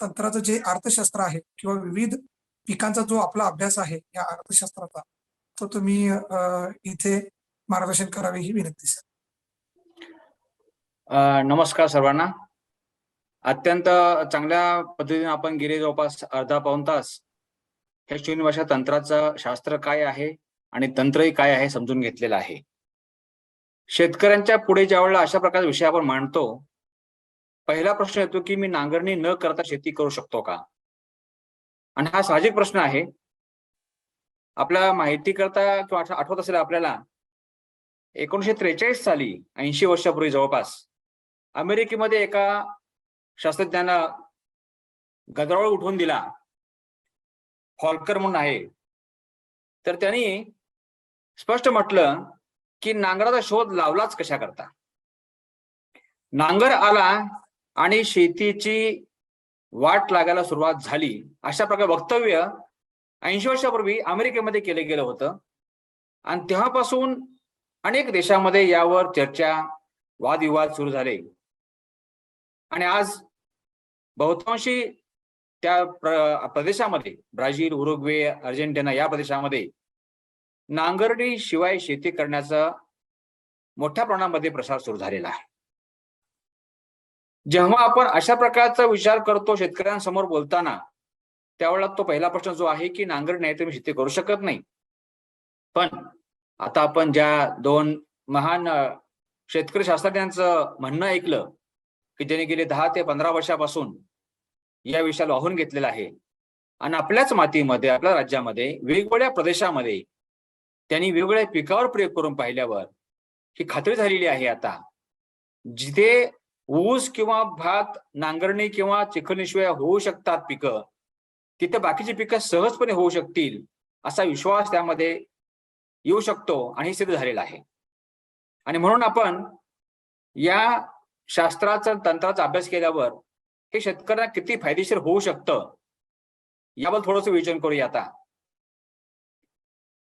तंत्राचं जे अर्थशास्त्र आहे किंवा विविध पिकांचा जो आपला अभ्यास आहे या अर्थशास्त्राचा तो तुम्ही इथे मार्गदर्शन करावे ही विनंती सर. नमस्कार सर्वांना. अत्यंत चांगल्या पद्धतीने आपण गेले जवळपास अर्धा पाऊण तास हे शून्य भाषा तंत्राचं शास्त्र काय आहे आणि तंत्रही काय आहे समजून घेतलेलं आहे. शेतकऱ्यांच्या पुढे ज्यावेळेला अशा प्रकारचा विषय आपण मांडतो पहिला प्रश्न येतो की मी नांगरणी न करता शेती करू शकतो का? आणि हा साहजिक प्रश्न आहे. आपल्या माहिती करता किंवा आठवत असेल आपल्याला एकोणीशे त्रेचाळीस साली ऐंशी वर्षापूर्वी जवळपास अमेरिकेमध्ये एका शास्त्रज्ञानं गदरोळ उठवून दिला. हॉलकर म्हणून आहे. तर त्यांनी स्पष्ट म्हटलं की नांगराचा शोध लावलाच कशा करता नांगर आला आणि शेतीची वाट लागायला सुरुवात झाली. अशा प्रकारे वक्तव्य ऐंशी वर्षापूर्वी अमेरिकेमध्ये केलं गेलं होतं. आणि तेव्हापासून अनेक देशामध्ये यावर चर्चा वादविवाद सुरू झाले. आणि आज बहुतांशी त्या प्र प्रदेशामध्ये ब्राझील उरुग्वे अर्जेंटिना या प्रदेशामध्ये नांगरणी शिवाय शेती करण्याचा मोठ्या प्रमाणामध्ये प्रसार सुरू झालेला आहे. जेव्हा आपण अशा प्रकारचा विचार करतो शेतकऱ्यांसमोर बोलताना त्यावेळेला तो पहिला प्रश्न जो आहे की नांगर नाही तर मी शेती करू शकत नाही. पण आता आपण ज्या दोन महान शेतकरी शास्त्रज्ञांचं म्हणणं ऐकलं की ज्यांनी गेले दहा ते पंधरा वर्षापासून या विषयाला वाहून घेतलेला आहे. आणि आपल्याच मातीमध्ये आपल्या राज्यामध्ये वेगवेगळ्या प्रदेशामध्ये त्यांनी वेगवेगळ्या पिकावर प्रयोग करून पाहिल्यावर ही खात्री झालेली आहे आता. जिथे ऊस किंवा भात नांगरणी किंवा चिखलनिशिवाय होऊ शकतात पिकं. तिथे बाकीची पिकं सहजपणे होऊ शकतील असा विश्वास त्यामध्ये येऊ शकतो आणि सिद्ध झालेला आहे. आणि म्हणून आपण या शास्त्राचा तंत्राचा अभ्यास केल्यावर हे शेतकऱ्यांना किती फायदेशीर होऊ शकतं याबद्दल थोडस विचार करूया आता.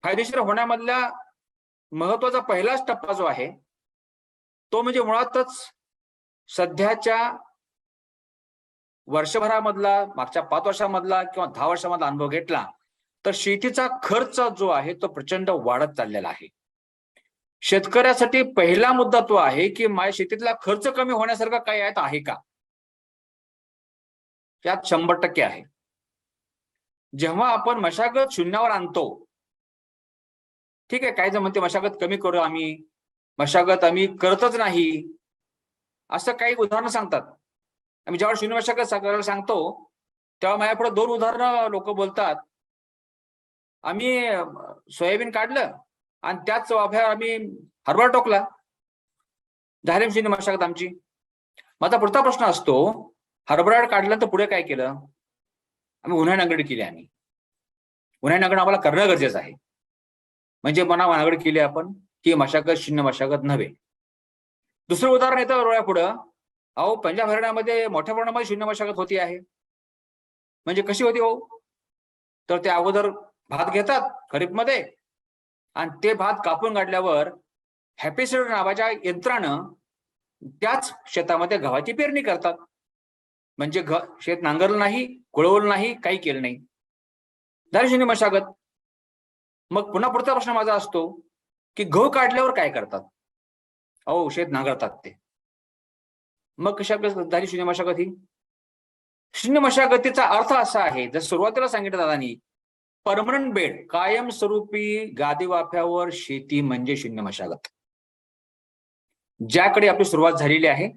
फायदेशीर होण्यामधला महत्त्वाचा पहिलाच टप्पा जो आहे तो म्हणजे मुळातच सध्याच्या वर्षभरामधला मागच्या पाच वर्षामधला किंवा दहा वर्षामधला अनुभव घेतला तर शेतीचा खर्च जो आहे तो प्रचंड वाढत चाललेला आहे. शेतकऱ्यासाठी पहिला मुद्दा तो आहे की माझ्या शेतीतला खर्च कमी होण्यासारखं काही यात आहे का? यात शंभर टक्के आहे. जेव्हा आपण मशागत शून्यावर आणतो ठीक आहे काय जर म्हणते मशागत कमी करू आम्ही मशागत आम्ही करतच नाही असं काही उदाहरणं सांगतात. आम्ही ज्यावेळेस शून्य मशागत करायला सांगतो तेव्हा माझ्यापुढे दोन उदाहरणं लोक बोलतात. आम्ही सोयाबीन काढलं आणि त्याच वाफ्यावर आम्ही हरभरा टोकला. झाले शून्य मशागत आमची. माझा पुढचा प्रश्न असतो हरभरा तर पुढे काय केलं? आम्ही उन्हाळी नांगरणी केली आम्ही. उन्हाळी नांगरणी आम्हाला करणं गरजेचं आहे. म्हणजे मना नांगड केली आपण की मशागत शून्य मशागत नव्हे. दुसरं उदाहरण येतं डोळ्या पुढं. अहो पंजाब हरियाणामध्ये मोठ्या प्रमाणामध्ये शून्य मशागत होती आहे. म्हणजे कशी होती हो? तर ते अगोदर भात घेतात खरीपमध्ये. आणि ते भात कापून काढल्यावर हॅपीसीड नावाच्या यंत्रानं त्याच शेतामध्ये गव्हाची पेरणी करतात. म्हणजे घ शेत नांगरलं नाही कुळवलं नाही काही केलं नाही. झाली शून्य मशागत. मग पुन्हा पुढचा प्रश्न माझा असतो की गहू काढल्यावर काय करतात? अहो शेत नांगरतात ते. मग कशा झाली शून्य मशागत? ही शून्य मशागतीचा अर्थ असा आहे जर सुरुवातीला सांगितलं दादानी परमनंट बेड कायमस्वरूपी गादी वाफ्यावर शेती म्हणजे शून्य मशागत. ज्याकडे आपली सुरुवात झालेली आहे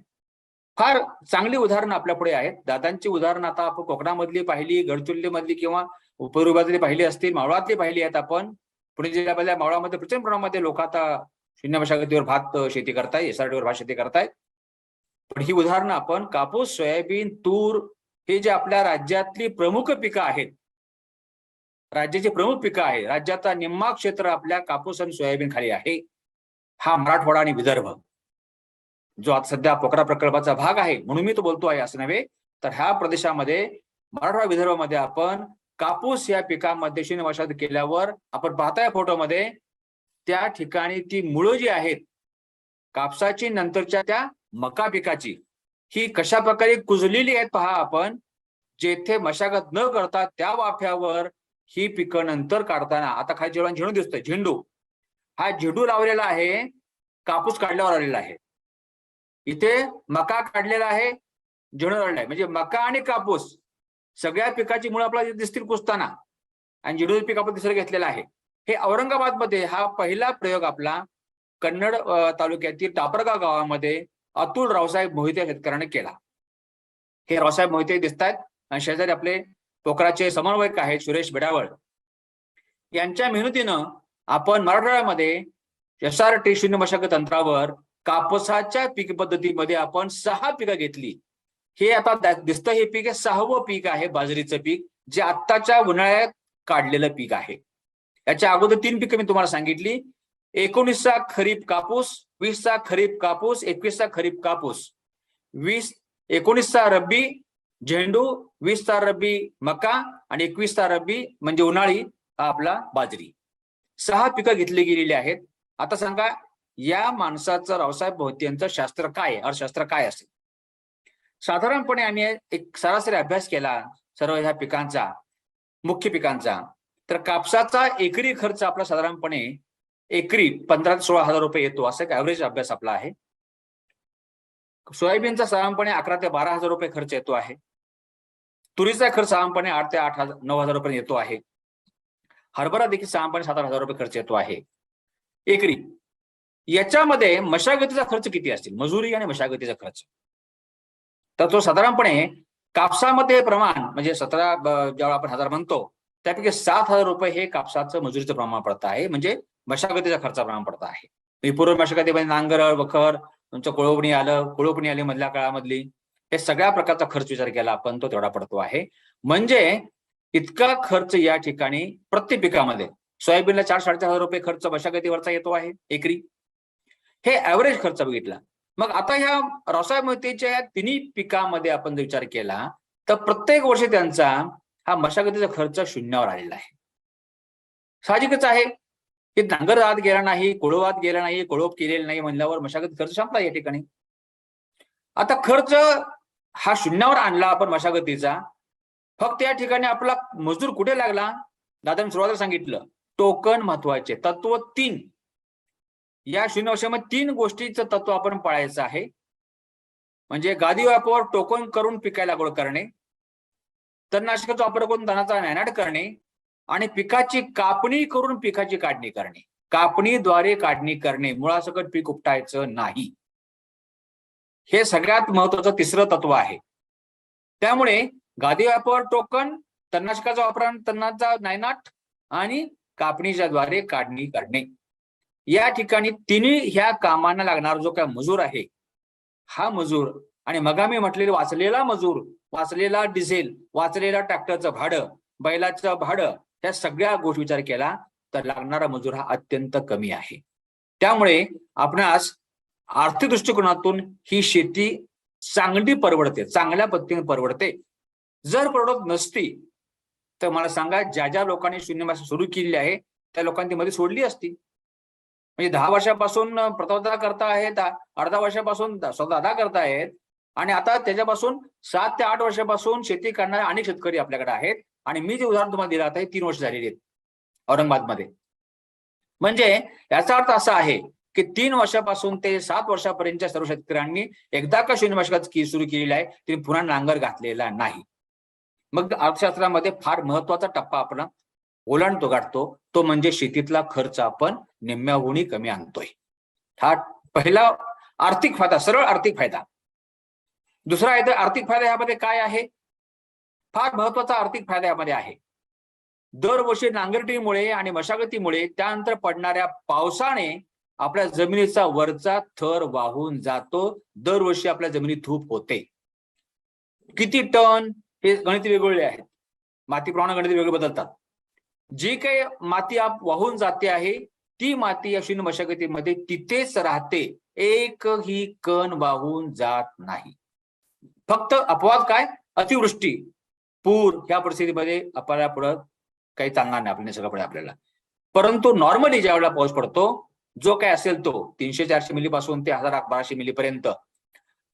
फार चांगली उदाहरणं आपल्या पुढे आहेत. दादांची उदाहरणं आता आपण कोकणामधली पाहिली गडचुल्लीमधली किंवा उपविभागातली पाहिली असतील मावळातली पाहिली आहेत आपण. पुणे जिल्ह्यामधल्या मावळामध्ये प्रचंड प्रमाणामध्ये लोक आता शून्य मशागतीवर भात शेती करताय एसआरटीवर भात शेती करतायत पण ही उदाहरणं आपण कापूस सोयाबीन तूर हे जे आपल्या राज्यातली प्रमुख पिकं आहेत राज्याची प्रमुख पिकं आहेत राज्याचा निम्मा क्षेत्र आपल्या कापूस आणि सोयाबीन खाली आहे हा मराठवाडा आणि विदर्भ. जो आता सध्या पोखरा प्रकल्पाचा भाग आहे म्हणून मी तो बोलतो आहे असं नव्हे तर ह्या प्रदेशामध्ये मराठवाडा विदर्भामध्ये आपण कापूस या पिकामध्ये शून्य मशागत केल्यावर आपण पाहताय फोटोमध्ये त्या ठिकाणी ती मुळं जी आहेत कापसाची नंतरच्या त्या मका पिकाची ही कशा प्रकारे कुजलेली आहेत पहा आपण जेथे मशागत न करता त्या वाफ्यावर ही पिकं नंतर काढताना आता खाली जेव्हा झेंडू दिसतोय झेंडू. हा झेंडू लावलेला आहे कापूस काढल्यावर आलेला आहे. इथे मका काढलेला आहे झेंडू लावलेला आहे. म्हणजे मका आणि कापूस सगळ्या पिकाची मुळे आपल्याला दिसतील कुसताना आणि झेंडू पीक आपण तिसरं घेतलेलं आहे. हे औरंगाबादमध्ये हा पहिला प्रयोग आपला कन्नड तालुक्यातील टापरगाव गावामध्ये अतुल रावसाहेब मोहिते शेतकऱ्याने केला. हे रावसाहेब मोहिते दिसत आहेत आणि शेजारी आपले पोखराचे समन्वयक आहेत सुरेश बेडावळ. यांच्या मेहनतीनं आपण मराठवाड्यामध्ये एस आर टी शून्य मशागत तंत्रावर कापसाच्या पीक पद्धतीमध्ये आपण सहा पिकं घेतली. हे आता दिसतं हे पीक हे सहावं पीक आहे बाजरीचं पीक जे आत्ताच्या उन्हाळ्यात काढलेलं पीक आहे. याच्या अगोदर तीन पिकं मी तुम्हाला सांगितली. एकोणीसचा खरीप कापूस वीसचा खरीप कापूस एकवीसचा खरीप कापूस. वीस एकोणीसचा रब्बी झेंडू वीसचा रब्बी मका आणि एकवीसचा रब्बी म्हणजे उन्हाळी हा आपला बाजरी. सहा पिकं घेतली गेलेली आहेत. आता सांगा या माणसाचं रावसाहेब भोवती यांचं शास्त्र काय अर्थशास्त्र काय असेल? साधारणपणे आम्ही एक सरासरी अभ्यास केला सर्व ह्या पिकांचा मुख्य पिकांचा. तर कापसाचा एकरी खर्च आपला साधारणपणे एकरी पंधरा ते सोळा हजार रुपये येतो. असा एक ऍव्हरेज अभ्यास आपला आहे. सोयाबीनचा साधारणपणे अकरा ते बारा हजार रुपये खर्च येतो आहे. तुरीचा खर्च साधारणपणे आठ ते आठ हजार नऊ हजार रुपये येतो आहे. हरभरा देखील साधारणपणे सात आठ हजार रुपये खर्च येतो आहे. एकरी. याच्यामध्ये मशागतीचा खर्च किती असतील? मजुरी आणि मशागतीचा खर्च. तर तो साधारणपणे कापसामध्ये प्रमाण म्हणजे सतरा ब- आपण हजार म्हणतो त्यापैकी सात हजार रुपये हे कापसाचं मजुरीचं प्रमाण पडत आहे. म्हणजे मशागतीचा खर्च प्रमाण पडत आहे. पूर्व मशागतीमध्ये नांगर वखर तुमचं कोळवणी आलं. कोळवणी आली मधल्या काळामधली. हे सगळ्या प्रकारचा खर्च विचार केला आपण तो तेवढा पडतो आहे. म्हणजे इतका खर्च या ठिकाणी प्रत्येक पिकामध्ये. सोयाबीनला चार साडेचार हजार रुपये खर्च मशागतीवरचा येतो आहे एकरी. हे ऍव्हरेज खर्च बघितला. मग आता ह्या रावसाहेब मोहितेच्या या तिन्ही पिकामध्ये आपण जर विचार केला तर प्रत्येक वर्षी त्यांचा हा मशागतीचा खर्च शून्यावर आलेला आहे. साहजिकच आहे की नांगर आत गेला नाही कोळवात गेला नाही कोळप केलेला नाही म्हणल्यावर मशागत खर्च संपला या ठिकाणी. आता खर्च हा शून्यावर आणला आपण मशागतीचा. फक्त या ठिकाणी आपला मजूर कुठे लागला? दादाने सुरुवातीला सांगितलं टोकन महत्त्वाचे तत्व तीन. या शून्य वर्षामध्ये तीन गोष्टीचं तत्व आपण पाळायचं आहे. म्हणजे गादी वापर टोकन करून पिकायला लागवड करणे. तणनाशकाचा वापर करून धनाचा नायनाट करणे आणि पिकाची कापणी करून पिकाची काढणी करणे. कापणीद्वारे काढणी करणे. मुळासकट पीक उपटायचं नाही. हे सगळ्यात महत्वाचं तिसरं तत्व आहे. त्यामुळे गादी वापर टोकन तणनाशकाचा वापर तन्नाचा तणाचा नायनाट आणि कापणीच्या द्वारे काढणी करणे. या ठिकाणी तिन्ही ह्या कामांना लागणारा जो काय मजूर आहे हा मजूर आणि मग मी म्हटलेले वाचलेला मजूर वाचलेला डिझेल वाचलेला ट्रॅक्टरचं भाडं बैलाचं भाडं या सगळ्या गोष्टी विचार केला तर लागणारा मजूर हा अत्यंत कमी आहे. त्यामुळे आपणास आर्थिक दृष्टिकोनातून ही शेती चांगली परवडते चांगल्या पद्धतीने परवडते. जर परवडत नसती तर मला सांगा ज्या ज्या लोकांनी शून्य सुरू केलेली आहे त्या लोकांनी ती मध्ये सोडली असती. म्हणजे दहा वर्षापासून प्रथमता करता आहेत अर्धा वर्षापासून स्वतः करतायत आणि आता त्याच्यापासून सात ते आठ वर्षापासून शेती करणारे अनेक शेतकरी आपल्याकडे आहेत. आणि मी जे उदाहरण तुम्हाला दिलं आता हे तीन वर्ष झालेली आहेत. औरंगाबादमध्ये. म्हणजे याचा अर्थ असा आहे की तीन वर्षापासून ते सात वर्षापर्यंतच्या सर्व शेतकऱ्यांनी एकदा का शून्य की सुरू केलेली आहे त्यांनी पुन्हा नांगर घातलेला नाही. मग अर्थशास्त्रामध्ये फार महत्त्वाचा टप्पा आपण ओलांडतो गाठतो. तो म्हणजे शेतीतला खर्च आपण निम्म्याहुनी कमी आणतोय. हा पहिला आर्थिक फायदा सरळ आर्थिक फायदा. दुसरा आहे तर आर्थिक फायदा यामध्ये काय आहे? फार महत्त्वाचा आर्थिक फायदा यामध्ये आहे. दरवर्षी नांगरटीमुळे आणि मशागतीमुळे त्यानंतर पडणाऱ्या पावसाने आपल्या जमिनीचा वरचा थर वाहून जातो. दरवर्षी आपल्या जमिनीत धूप होते. किती टन हे गणित वेगवेगळे आहेत. माती प्रमाण गणित वेगळे बदलतात. जी काही माती आप वाहून जाते आहे ती माती या शून्य मशागतीमध्ये तिथेच राहते. एकही कण वाहून जात नाही. फक्त अपवाद काय? अतिवृष्टी. पूर ह्या परिस्थितीमध्ये आपल्याला पुढं काही चालणार नाही आपल्या सगळं आपल्याला. परंतु नॉर्मली ज्या वेळेला पाऊस पडतो जो काय असेल तो तीनशे चारशे मिली पासून ते हजार बाराशे मिली पर्यंत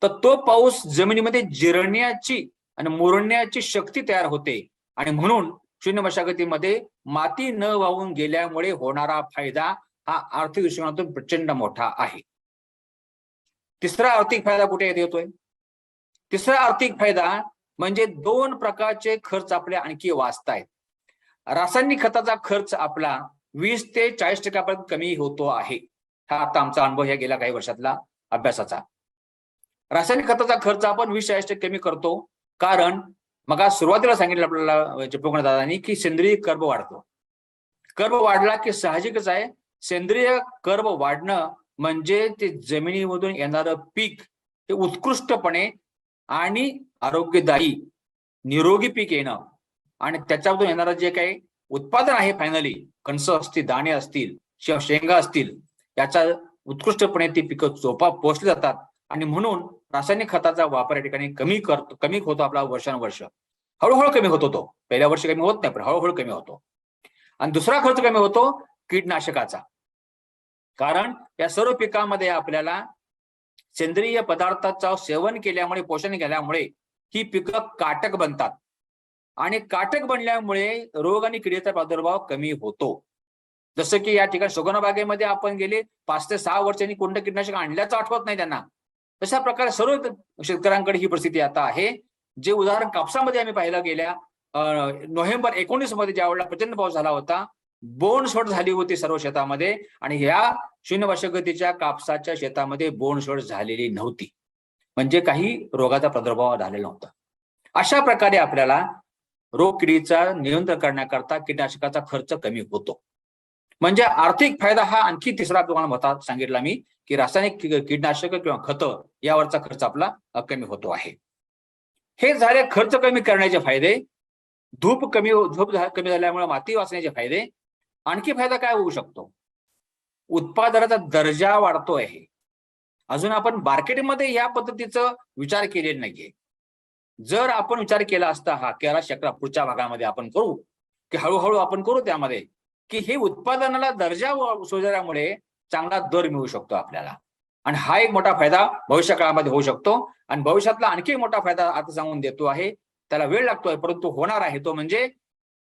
तर तो पाऊस जमिनीमध्ये जिरण्याची आणि मुरण्याची शक्ती तयार होते. आणि म्हणून शून्य मशागतीमध्ये माती न वाहून गेल्यामुळे होणारा फायदा हा आर्थिक दृष्टिकोनातून प्रचंड मोठा आहे. तिसरा आर्थिक फायदा कुठे येतोय? तिसरा आर्थिक फायदा म्हणजे दोन प्रकारचे खर्च आपले आणखी वाचतायत. रासायनिक खताचा खर्च आपला वीस ते चाळीस टक्क्यापर्यंत कमी होतो आहे. हा आता आमचा अनुभव या गेल्या काही वर्षातला अभ्यासाचा. रासायनिक खताचा खर्च आपण वीस चाळीस टक्के कमी करतो. कारण मग सुरुवातीला सांगितलं आपल्याला चिपळूण दादानी की सेंद्रिय कर्ब वाढतो. कर्ब वाढला की साहजिकच आहे. सेंद्रिय कर्ब वाढणं म्हणजे ते जमिनीमधून येणारं पीक ते उत्कृष्टपणे आणि आरोग्यदायी निरोगी पीक येणं. आणि त्याच्यामधून येणारं जे काही उत्पादन आहे फायनली कणस असतील दाणे असतील किंवा शेंगा असतील याचा उत्कृष्टपणे ती पिकं चोपा पोचली जातात. आणि म्हणून रासायनिक खताचा वापर या ठिकाणी कमी करतो कमी होतो आपला वर्षानुवर्ष. हळूहळू कमी होतो तो पहिल्या वर्षी कमी होत नाही पण हळूहळू कमी होतो. आणि दुसरा खर्च कमी होतो कीटनाशकाचा. कारण या सर्व पिकामध्ये आपल्याला सेंद्रिय पदार्थाचा सेवन केल्यामुळे पोषण केल्यामुळे ही पिकं काटक बनतात. आणि काटक बनल्यामुळे रोग आणि किडीचा प्रादुर्भाव कमी होतो. जसं की या ठिकाणी सुगणबागेमध्ये आपण गेले पाच ते सहा वर्षांनी कोणतं कीटनाशक आणल्याचं आठवत नाही त्यांना. तशा प्रकारे सर्व शेतकऱ्यांकडे ही परिस्थिती आता आहे. जे उदाहरण कापसामध्ये आम्ही पाहिलं गेल्या नोव्हेंबर एकोणीसमध्ये ज्या वेळेला प्रचंड पाऊस झाला होता बोनशॉट झाली होती सर्व शेतामध्ये आणि ह्या शून्य वर्षगतीच्या कापसाच्या शेतामध्ये बोनशॉट झालेली नव्हती. म्हणजे काही रोगाचा प्रादुर्भाव झालेला नव्हता. अशा प्रकारे आपल्याला रोग किडीचा नियंत्रण करण्याकरता कीटनाशकाचा खर्च कमी होतो. म्हणजे आर्थिक फायदा हा आणखी तिसरा तुम्हाला मतात सांगितला मी की रासायनिक कीटनाशक किंवा खतं यावरचा खर्च आपला कमी होतो आहे. हे झाले खर्च कमी करण्याचे फायदे. धूप कमी धूप कमी झाल्यामुळे माती वाचण्याचे फायदे. आणखी फायदा काय होऊ शकतो? उत्पादनाचा दर्जा वाढतो आहे अजून आपण मार्केटमध्ये या पद्धतीचं विचार केलेला नाहीये. जर आपण विचार केला असता हा केला शकला पुढच्या भागामध्ये आपण करू की हळूहळू आपण करू त्यामध्ये की हे उत्पादनाला दर्जा सुधारल्यामुळे चांगला दर मिळू शकतो आपल्याला. आणि हा एक मोठा फायदा भविष्य काळामध्ये होऊ शकतो. आणि भविष्यातला आणखी मोठा फायदा आता सांगून देतो आहे त्याला वेळ लागतोय परंतु होणार आहे तो म्हणजे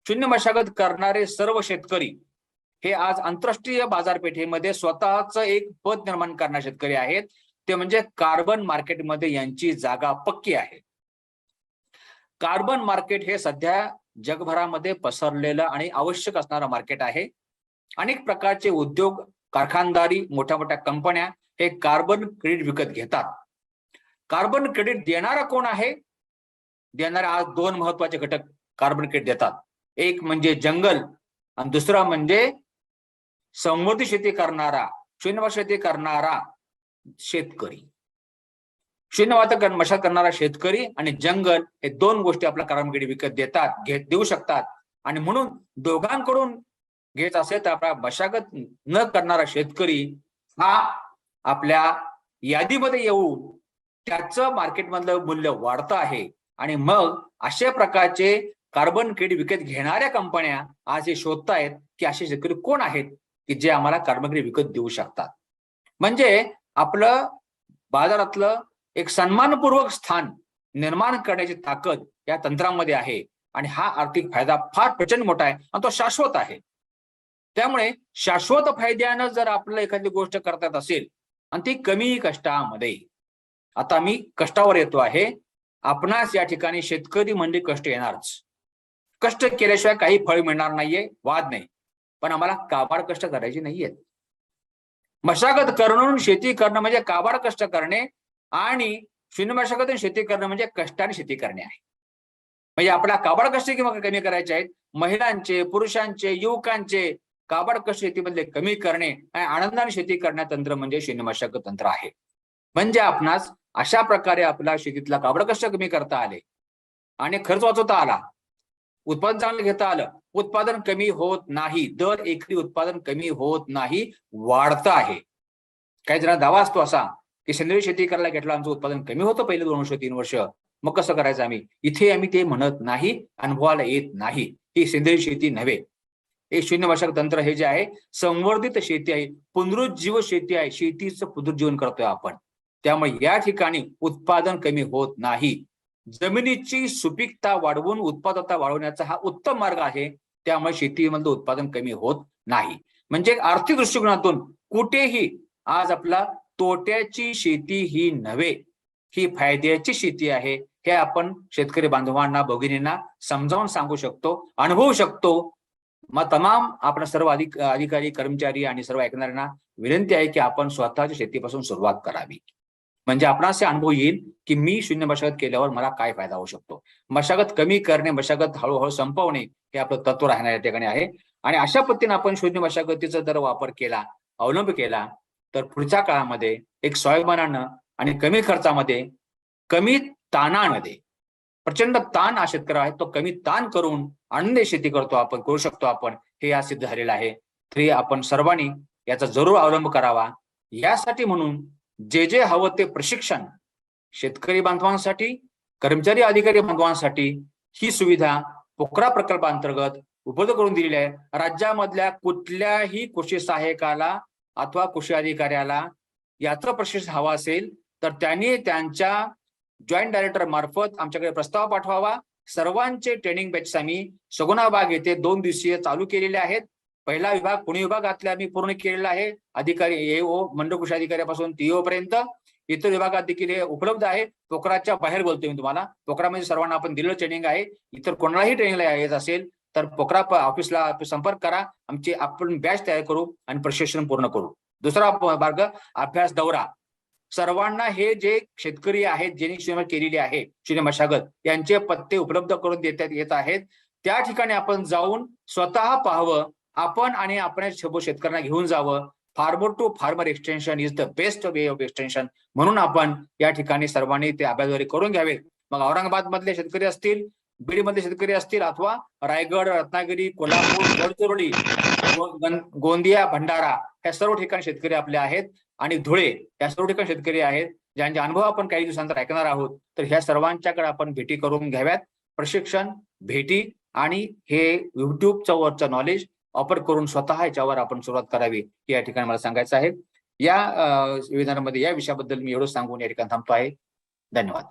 शून्य मशागत करणारे सर्व शेतकरी हे आज आंतरराष्ट्रीय बाजारपेठेमध्ये स्वतःच एक पद निर्माण करणारे शेतकरी आहेत. ते म्हणजे कार्बन मार्केटमध्ये यांची जागा पक्की आहे. कार्बन मार्केट हे सध्या जगभरामध्ये पसरलेलं आणि आवश्यक असणारं मार्केट आहे. अनेक प्रकारचे उद्योग कारखानदारी मोठ्या मोठ्या कंपन्या हे कार्बन क्रेडिट विकत घेतात. कार्बन क्रेडिट देणारा कोण आहे? देणारे आज दोन महत्त्वाचे घटक कार्बन क्रेडिट देतात. एक म्हणजे जंगल आणि दुसरा म्हणजे समृद्धी शेती करणारा शून्यवाद शेती करणारा शेतकरी. शून्यवाद कर मशात करणारा शेतकरी आणि जंगल हे दोन गोष्टी आपल्या कार्बन विकत देतात घेत देऊ शकतात. आणि म्हणून दोघांकडून घेत असेल तर आपला मशागत न करणारा शेतकरी हा आपल्या यादीमध्ये येऊन त्याचं मार्केटमधलं मूल्य वाढतं आहे. आणि मग अशा प्रकारचे कार्बन क्रेडिट विकत घेणाऱ्या कंपन्या आज हे शोधतायत की असे शेतकरी कोण आहेत? की जे आम्हाला कार्बन विकत देऊ शकतात. म्हणजे आपलं बाजारातलं एक सन्मानपूर्वक स्थान निर्माण करण्याची ताकद या तंत्रामध्ये आहे आणि हा आर्थिक फायदा फार प्रचंड मोठा आहे आणि तो शाश्वत आहे. त्यामुळे शाश्वत फायद्यानं जर आपल्याला एखादी गोष्ट करता येत असेल आणि ती कमी कष्टामध्ये. आता मी कष्टावर येतो आहे. आपणास या ठिकाणी शेतकरी म्हणजे कष्ट येणारच. कष्ट केल्याशिवाय काही फळ मिळणार नाहीये वाद नाही. पण आम्हाला काबाड कष्ट करायचे नाहीयेत मशागत करून शेती करणं म्हणजे काबाड कष्ट करणे आणि शून्य मशागत शेती करणं म्हणजे कष्टाने शेती करणे आहे. म्हणजे आपला काबाड कष्ट किंवा कमी करायचे आहेत महिलांचे पुरुषांचे युवकांचे काबाड कष्ट शेतीमधले कमी करणे आणि आनंदाने शेती करण्या तंत्र म्हणजे शून्य मशागत तंत्र आहे. म्हणजे आपणास अशा प्रकारे आपला शेतीतला काबड कष्ट कमी करता आले आणि खर्च वाचवता आला उत्पादन चांगलं घेता आलं उत्पादन कमी होत नाही. दर एकरी उत्पादन कमी होत नाही वाढतं आहे. काही जणांना दावा असतो असा की सेंद्रिय शेती करायला घेतलं आमचं उत्पादन कमी होतं पहिले दोन वर्ष तीन वर्ष. मग कसं करायचं आम्ही? इथे आम्ही ते म्हणत नाही अनुभवाला येत नाही. ही सेंद्रिय शेती नव्हे. एक शून्य तंत्र हे जे आहे संवर्धित शेती आहे पुनरुज्जीव शेती आहे. शेतीचं पुनरुज्जीवन करतोय आपण. त्यामुळे या ठिकाणी उत्पादन कमी होत नाही. जमिनीची सुपीकता वाढवून उत्पादकता वाढवण्याचा हा उत्तम मार्ग आहे. त्यामुळे शेतीमधलं उत्पादन कमी होत नाही. म्हणजे आर्थिक दृष्टिकोनातून कुठेही आज आपला तोट्याची शेती ही नव्हे ही फायद्याची शेती आहे हे आपण शेतकरी बांधवांना भगिनींना समजावून सांगू शकतो अनुभवू शकतो. मग तमाम आपण सर्व अधिक अधिकारी कर्मचारी आणि सर्व ऐकणाऱ्यांना विनंती आहे की आपण स्वतःच्या शेतीपासून सुरुवात करावी. म्हणजे आपण असे अनुभव येईल की मी शून्य मशागत केल्यावर मला काय फायदा होऊ शकतो. मशागत कमी करणे मशागत हळूहळू संपवणे हे आपलं तत्व राहणार या ठिकाणी आहे. आणि अशा पद्धतीने आपण शून्य मशागतीचा जर वापर केला अवलंब केला तर पुढच्या काळामध्ये एक स्वाभिमानानं आणि कमी खर्चामध्ये कमी ताणामध्ये प्रचंड ताण हा शेतकरी आहे तो कमी ताण करून आनंदी शेती करतो आपण करू शकतो आपण हे या सिद्ध झालेलं आहे. तरी आपण सर्वांनी याचा जरूर अवलंब करावा. यासाठी म्हणून जे जे हवं ते प्रशिक्षण शेतकरी बांधवांसाठी कर्मचारी अधिकारी बांधवांसाठी ही सुविधा पोखरा प्रकल्पांतर्गत उपलब्ध करून दिलेली आहे. राज्यामधल्या कुठल्याही कृषी सहाय्यकाला अथवा कृषी अधिकाऱ्याला याचं प्रशिक्षण हवं असेल तर त्यांनी त्यांच्या जॉईंट डायरेक्टर मार्फत आमच्याकडे प्रस्ताव पाठवावा. सर्वांचे ट्रेनिंग बॅच आम्ही सगुणाबाग येथे दोन दिवसीय चालू केलेले आहेत. पहिला विभाग पुणे विभागातला आम्ही पूर्ण केलेला आहे. अधिकारी एओ ओ कृषी अधिकाऱ्यापासून टीओ पर्यंत. इतर विभागात देखील हे उपलब्ध आहे. टोकराच्या बाहेर बोलतोय मी तुम्हाला. पोखरामध्ये सर्वांना आपण दिलेलं ट्रेनिंग आहे. इतर कोणालाही ट्रेनिंगला येत असेल तर पोकरा ऑफिसला संपर्क करा. आमचे आपण बॅच तयार करू आणि प्रशिक्षण पूर्ण करू. दुसरा मार्ग अभ्यास दौरा. सर्वांना हे जे शेतकरी आहेत ज्यांनी शून्य केलेली आहे शून्य मशागत यांचे पत्ते उपलब्ध करून देण्यात येत आहेत. त्या ठिकाणी आपण जाऊन स्वतः पाहावं. आपण आणि आपण शेतकऱ्यांना घेऊन जावं. Farmer to farmer extension is the best way of extension म्हणून आपण या ठिकाणी सर्वांनी ते अभ्यासवारी करून घ्यावेत मग औरंगाबाद मधले शेतकरी असतील बीड मधले शेतकरी असतील अथवा रायगड रत्नागिरी कोल्हापूर गडचिरोली गोंदिया भंडारा ह्या सर्व ठिकाणी शेतकरी आपले आहेत आणि धुळे या सर्व ठिकाणी शेतकरी आहेत. ज्यांचे अनुभव आपण काही दिवसांतर ऐकणार आहोत तर ह्या सर्वांच्याकडे आपण भेटी करून घ्याव्यात. प्रशिक्षण भेटी आणि हे युट्यूबचं वरचं नॉलेज ऑफर करून स्वतः याच्यावर आपण सुरुवात करावी हे या ठिकाणी मला सांगायचं आहे. या विधानामध्ये वेबिनारमध्ये या विषयाबद्दल मी एवढं सांगून या ठिकाणी थांबतो आहे. धन्यवाद.